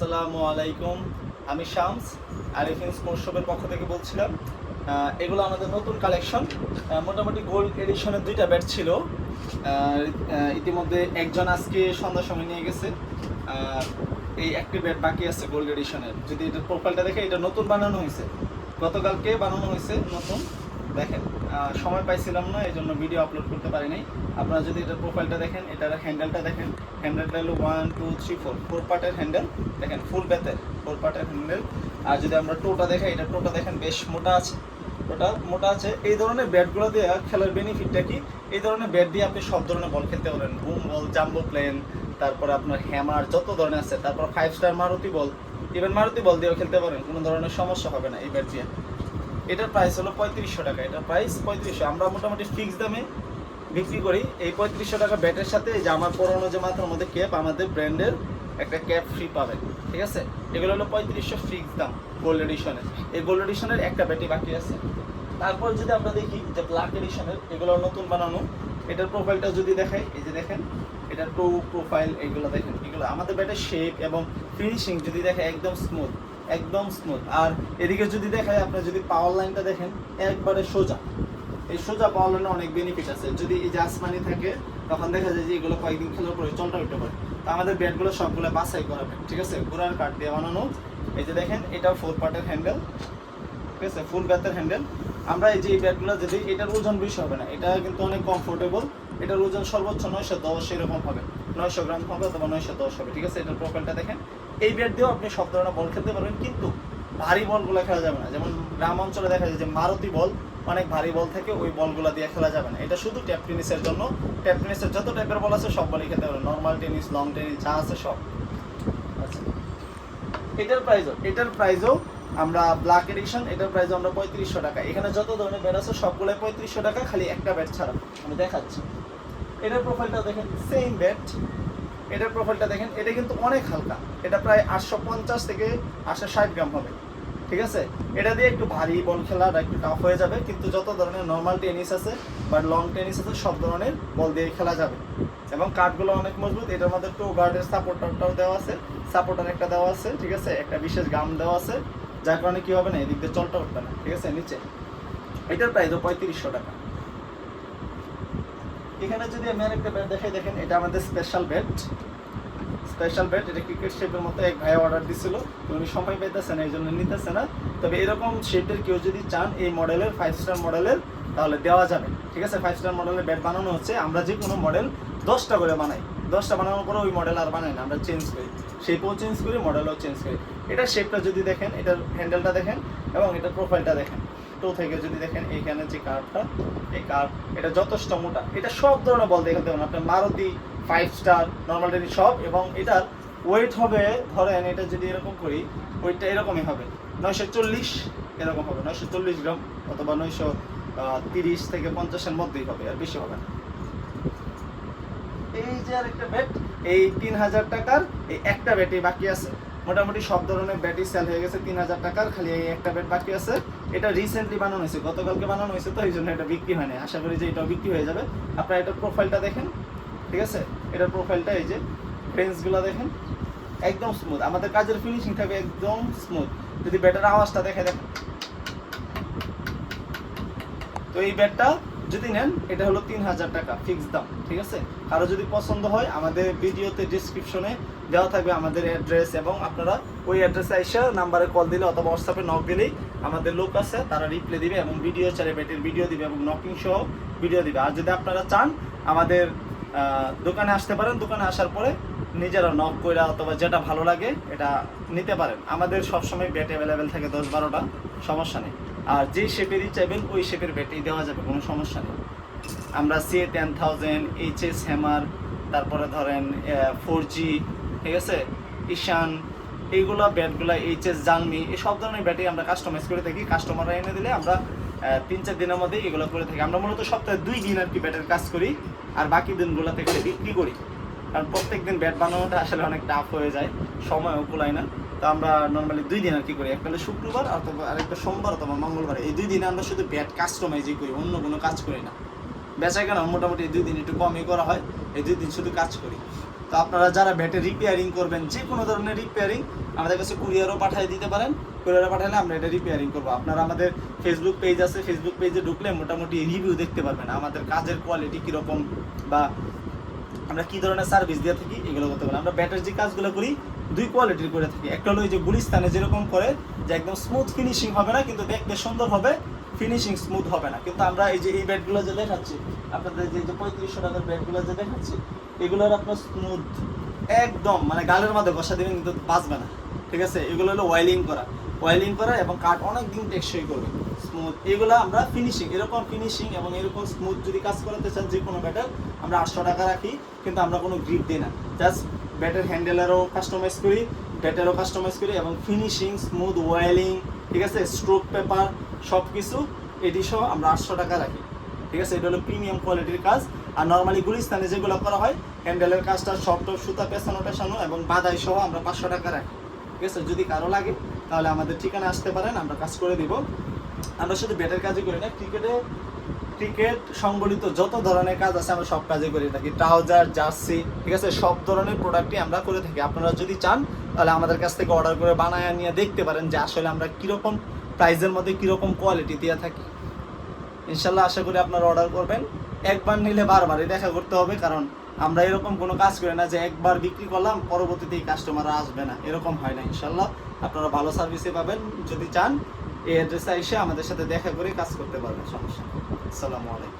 আসসালামু আলাইকুম। আমি শামস আরিফিন স্পোর্টস শপের পক্ষ থেকে বলছিলাম। এগুলো আমাদের নতুন কালেকশন। মোটামুটি গোল্ড এডিশনের দুইটা ব্যাট ছিল। ইতিমধ্যে একজন আজকে সন্ধ্যার সময় নিয়ে গেছে। এই একটি ব্যাট বাকি আছে গোল্ড এডিশনের যদি এটার প্রোফাইলটা দেখে এটা নতুন বানানো হয়েছে। গতকালকে বানানো হয়েছে নতুন। দেখেন সময় পাইছিলাম না, এই জন্য ভিডিও আপলোড করতে পারি নাই আপনারা যদি এটার প্রোফাইলটা দেখেন, এটার হ্যান্ডেলটা দেখেন হ্যান্ডেলটা হলো one two three four four পার্টের হ্যান্ডেল দেখেন ফুল ব্যাথের ফোর পার্টের হ্যান্ডেল আর যদি আমরা টোটা দেখাই, এটা টোটা দেখেন, বেশ মোটা আছে। ওটা মোটা আছে। এই ধরনের ব্যাটগুলো দিয়ে খেলার বেনিফিটটা কি? এই ধরনের ব্যাট দিয়ে আপনি সব ধরনের বল খেলতে পারেন। বুম বল জাম্বো প্লেন তারপরে আপনার হ্যামার যত ধরনের আছে, তারপর five star Maruti ball even Maruti ball দিয়েও খেলতে পারেন। কোনো ধরনের সমস্যা হবে না এই ব্যাট দিয়ে। এটার প্রাইস হলো পঁয়ত্রিশশো টাকা। এটার প্রাইস পঁয়ত্রিশশো। আমরা মোটামুটি ফিক্স দামে বিক্রি করি। এই পঁয়ত্রিশশো টাকা ব্যাটের সাথে যে আমার পুরোনো যে মাথার মধ্যে ক্যাপ আমাদের ব্র্যান্ডের একটা ক্যাপ ফ্রি পাবেন। ঠিক আছে? এগুলো হলো পঁয়ত্রিশশো ফিক্স দাম গোল্ড এডিশনের এই গোল্ড এডিশনের একটা ব্যাটি বাকি আছে। তারপর যদি আমরা দেখি যে ব্ল্যাক এডিশনের এগুলো নতুন বানানো, এটার প্রোফাইলটা যদি দেখাই, এই যে দেখেন, এটার প্রো প্রোফাইল এগুলো দেখেন। এগুলো আমাদের ব্যাটের শেপ এবং ফিনিশিং যদি দেখে, একদম স্মুথ একদম স্মুথ আর এদিকে যদি দেখায় আপনি যদি পাওয়ার লাইনটা দেখেন, একবারে সোজা। এই সোজা পাওয়ার লাইনে অনেক বেনিফিট আছে। যদি এই যে আসমানি থাকে, তখন দেখা যায় যে এগুলো কয়েকদিন খেলার পরে চলটা উঠতে পারে। তো আমাদের ব্যাটগুলো সবগুলো বাছাই করাবে ঠিক আছে? ঘোড়ার কাঠ দিয়ে বানানো। এই যে দেখেন, এটা ফোর পার্টের হ্যান্ডেল ঠিক আছে? ফুল ব্যাথের হ্যান্ডেল আমরা এই যে এই ব্যাটগুলো যদি, এটার ওজন বেশি হবে না। এটা কিন্তু অনেক কমফোর্টেবল এটার ওজন সর্বোচ্চ নয়শো দশ এরকম হবে। নয়শো গ্রাম হবে অথবা নয়শো দশ হবে, ঠিক আছে? এটার প্রোফাইলটা দেখেন। এই ব্যাট দিয়েও আপনি সব ধরনের বল খেলতে পারবেন, কিন্তু ভারী বলগুলো খেলা যাবে না। যেমন গ্রাম অঞ্চলে দেখা যায় যে মারুতি বল, অনেক ভারী বল থেকে, ওই বলগুলো দিয়ে খেলা যাবে না। এটা শুধু ট্যাপ টেনিসের জন্য। ট্যাপ টেনিসের যত টাইপের বল আছে, সব বলই খেলতে পারবেন। নর্মাল টেনিস লং টেনিস যা আছে সব। আচ্ছা। এটার প্রাইজও এটার প্রাইসও আমরা ব্ল্যাক এডিশন এটার প্রাইস আমরা পঁয়ত্রিশশো টাকা। এখানে যত ধরনের ব্যাট আছে, সবগুলোই পঁয়ত্রিশশো টাকা, খালি একটা ব্যাট ছাড়া। আমি দেখাচ্ছি। এটার প্রোফাইলটা দেখেন সেম ব্যাট এটার প্রোফাইলটা দেখেন, এটা কিন্তু অনেক হালকা। এটা প্রায় আটশো পঞ্চাশ থেকে আটশো ষাট গ্রাম হবে। ঠিক আছে? এটা দিয়ে একটু ভারী বল খেলাটা একটু টাফ হয়ে যাবে, কিন্তু যত ধরনের নর্মাল টেনিস আছে বা লং টেনিস আছে, সব ধরনের বল দিয়ে খেলা যাবে। এবং কাঠগুলো অনেক মজবুত, এটার মধ্যে টু গার্ডের সাপোর্টারটাও দেওয়া আছে। সাপোর্টার একটা দেওয়া আছে, ঠিক আছে? একটা বিশেষ গাম দেওয়া আছে। যার কারণে কি হবে না, এদিক দিয়ে চলটা উঠবে না, ঠিক আছে? নিচে। এটার প্রাইসও পঁয়ত্রিশশো টাকা। এখানে যদি আমি আরেকটা ব্যাট দেখাই, দেখেন এটা আমাদের স্পেশাল ব্যাট স্পেশাল ব্যাট এটা ক্রিকেট শেপের মতো এক ভাই অর্ডার দিছিল। উনি সময় পেতেছে না এই জন্য নিতেছে না। তবে এরকম শেপের কেউ যদি চান, এই মডেলের ফাইভ স্টার মডেলের তাহলে দেওয়া যাবে। ঠিক আছে? ফাইভ স্টার মডেলের ব্যাট বানানো হচ্ছে। আমরা যে কোনো মডেল দশটা করে বানাই। দশটা বানানোর পরে ওই মডেল আর বানাই না, আমরা চেঞ্জ করি। শেপও চেঞ্জ করি মডেলও চেঞ্জ করি। এটার শেপটা যদি দেখেন, এটার হ্যান্ডেলটা দেখেন এবং এটার প্রোফাইলটা দেখেন। টো থেকে যদি দেখেন এইখানে যে কার্ভটা এই কার্ভ এটা যথেষ্ট মোটা। এটা সব ধরনের বল দেখাতে পারেন আপনার Maruti five star normal tennis সব, এবং এটার ওয়েট হবে, ধরেন এটা যদি এরকম করি ওয়েটটা এরকমই হবে। নয়শো চল্লিশ এরকম হবে। নয়শো চল্লিশ গ্রাম অথবা নয়শো তিরিশ থেকে পঞ্চাশের মধ্যেই হবে, আর বেশি হবে না। এই যে আরেকটা ব্যাট এই তিন হাজার টাকার এই একটা ব্যাটই বাকি আছে। মোটামুটি সব ধরনের ব্যাটই সেল হয়ে গেছে, তিন হাজার টাকার, খালি এই একটা ব্যাট বাকি আছে। এটা রিসেন্টলি বানানো হয়েছে, গতকালকে বানানো হয়েছে, তো এই জন্য এটা বিক্রি হয়নি। আশা করি যে এটা বিক্রি হয়ে যাবে। আপনারা এটার প্রোফাইলটা দেখেন, ঠিক আছে? এটার প্রোফাইলটা এই যে ফ্রেন্সগুলো দেখেন, একদম স্মুথ আমাদের কাজের ফিনিশিং থাকবে একদম স্মুথ যদি ব্যাটের আওয়াজটা দেখে দেখেন তো এই ব্যাটটা যদি নেন, এটা হলো তিন হাজার টাকা ফিক্স দাম, ঠিক আছে? কারও যদি পছন্দ হয়, আমাদের ভিডিওতে ডিসক্রিপশনে দেওয়া থাকবে আমাদের অ্যাড্রেস এবং আপনারা ওই অ্যাড্রেসে এসে নাম্বারে কল দিলে অথবা হোয়াটসঅ্যাপে নক দিলেই আমাদের লোক আছে, তারা রিপ্লে দিবে এবং ভিডিও চারে ব্যাটের ভিডিও দিবে এবং নকিং সহ ভিডিও দিবে। আর যদি আপনারা চান, আমাদের দোকানে আসতে পারেন, দোকানে আসার পরে নিজেরা নক করে অথবা যেটা ভালো লাগে, এটা নিতে পারেন। আমাদের সবসময় ব্যাট অ্যাভেলেবেল থাকে দশ বারোটা, সমস্যা নেই। আর যে শেপেরই চাইবেন, ওই শেপের ব্যাটই দেওয়া যাবে, কোনো সমস্যা নেই। আমরা C ten thousand H S hammer তারপরে ধরেন ফোর জি ঠিক আছে? ঈশান এইগুলো ব্যাটগুলো এইচ এস জানমি এই সব ধরনের ব্যাটই আমরা কাস্টমাইজ করে থাকি। কাস্টমাররা এনে দিলে আমরা তিন চার দিনের মধ্যে এগুলো করে থাকি। আমরা মূলত সপ্তাহে দুই দিন আর কি ব্যাটের কাজ করি, আর বাকি দিনগুলোতে করে বিক্রি করি। কারণ প্রত্যেক দিন ব্যাট বানানোটা আসলে অনেক টাফ হয়ে যায়। সময়ও কুলায় না। তো আমরা নর্মালি দুই দিন আর কি করি একটা শুক্রবার অথবা আরেকটা সোমবার অথবা মঙ্গলবার। এই দুই দিনে আমরা শুধু ব্যাট কাস্টমাইজই করি, অন্য কোনো কাজ করি না। বেচা কেন মোটামুটি দুই দিন একটু কমই করা হয়, এই দুই দিন শুধু কাজ করি। তো আপনারা যারা ব্যাটের রিপেয়ারিং করবেন যে কোনো ধরনের রিপেয়ারিং আমাদের কাছে কুরিয়ারও পাঠিয়ে দিতে পারেন। কুরিয়ারে পাঠালে আমরা এটা রিপেয়ারিং করব। আপনারা আমাদের ফেসবুক পেজ আছে ফেসবুক পেজে ঢুকলে মোটামুটি রিভিউ দেখতে পারবেন আমাদের কাজের কোয়ালিটি কীরকম বা আমরা কি ধরনের সার্ভিস দিয়ে থাকি, এগুলো করতে পারি আমরা ব্যাটার যে কাজগুলো করি, দুই কোয়ালিটির করে থাকি। একটা হলো ওই যে গুলিস্তানে যেরকম করে যে একদম স্মুথ ফিনিশিং হবে না, কিন্তু দেখতে সুন্দর হবে ফিনিশিং স্মুথ হবে না। কিন্তু আমরা এই যে এই ব্যাটগুলো যে দেখাচ্ছি, আপনাদের যে যে পঁয়ত্রিশশো টাকার ব্যাটগুলো যে দেখাচ্ছি, এগুলোর আপনার স্মুথ একদম মানে গালের মধ্যে বসা দিবেন, কিন্তু বাঁচবে না। ঠিক আছে? এগুলো হলো ওয়াইলিং করা। ওয়াইলিং করা এবং কাঠ অনেক দিন টেকসই করবে। স্মুথ এগুলো আমরা ফিনিশিং এরকম ফিনিশিং এবং এরকম স্মুথ যদি কাজ করাতে চান যে কোনো ব্যাটার আমরা আটশো টাকা রাখি, কিন্তু আমরা কোনো গ্রিপ দিই না। জাস্ট ব্যাটের হ্যান্ডেলারও কাস্টমাইজ করি ব্যাটারও কাস্টমাইজ করি এবং ফিনিশিং স্মুথ ওয়েলিং ঠিক আছে? স্ট্রোক পেপার সব কিছু এটি সহ আমরা আটশো টাকা রাখি। ঠিক আছে? এটা হলো প্রিমিয়াম কোয়ালিটির কাজ। আর নর্মালি গুলিস্তানে যেগুলো করা হয় হ্যান্ডেলের কাজটা সব টপ সুতা, পেছানো টেছানো এবং বাদাই সহ আমরা পাঁচশো টাকা রাখি। ঠিক আছে? যদি কারও লাগে, তাহলে আমাদের ঠিকানা আসতে পারেন, আমরা কাজ করে দিব। আমরা শুধু ব্যাটের কাজই করি না ক্রিকেটে ক্রিকেট সংবলিত যত ধরনের কাজ আছে আমরা সব কাজই করে থাকি। ট্রাউজার জার্সি ঠিক আছে? সব ধরনের প্রোডাক্টই আমরা করে থাকি। আপনারা যদি চান, তাহলে আমাদের কাছ থেকে অর্ডার করে বানায় নিয়ে দেখতে পারেন যে আসলে আমরা কীরকম প্রাইসের মধ্যে কীরকম কোয়ালিটি দিয়ে থাকি। ইনশাল্লাহ আশা করি আপনারা অর্ডার করবেন। একবার নিলে বারবারই দেখা করতে হবে, কারণ আমরা এরকম কোনো কাজ করি না যে একবার বিক্রি করলাম, পরবর্তীতে এই কাস্টমাররা আসবে না। এরকম হয় না, ইনশাল্লাহ। আপনারা ভালো সার্ভিসে পাবেন। যদি চান এই অ্যাড্রেসে এসে আমাদের সাথে দেখা করে কাজ করতে পারবেন সমস্যা। আসসালামু আলাইকুম